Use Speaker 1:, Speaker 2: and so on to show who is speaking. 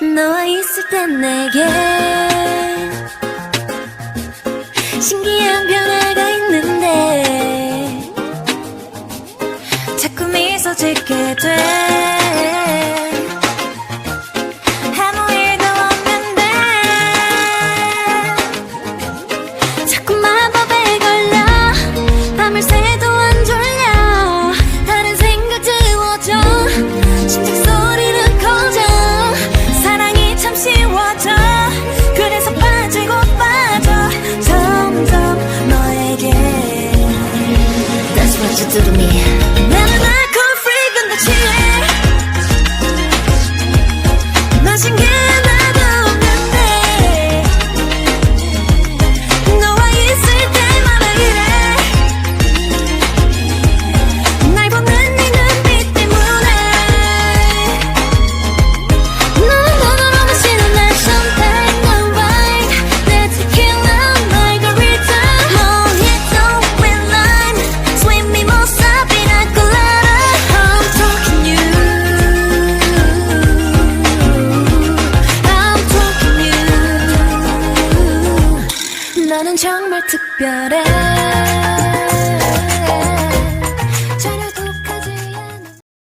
Speaker 1: 너와 있을 땐 내게 신기한 변화가 있는데 자꾸 미소 짓게 돼. to me. 너는 정말 특별해.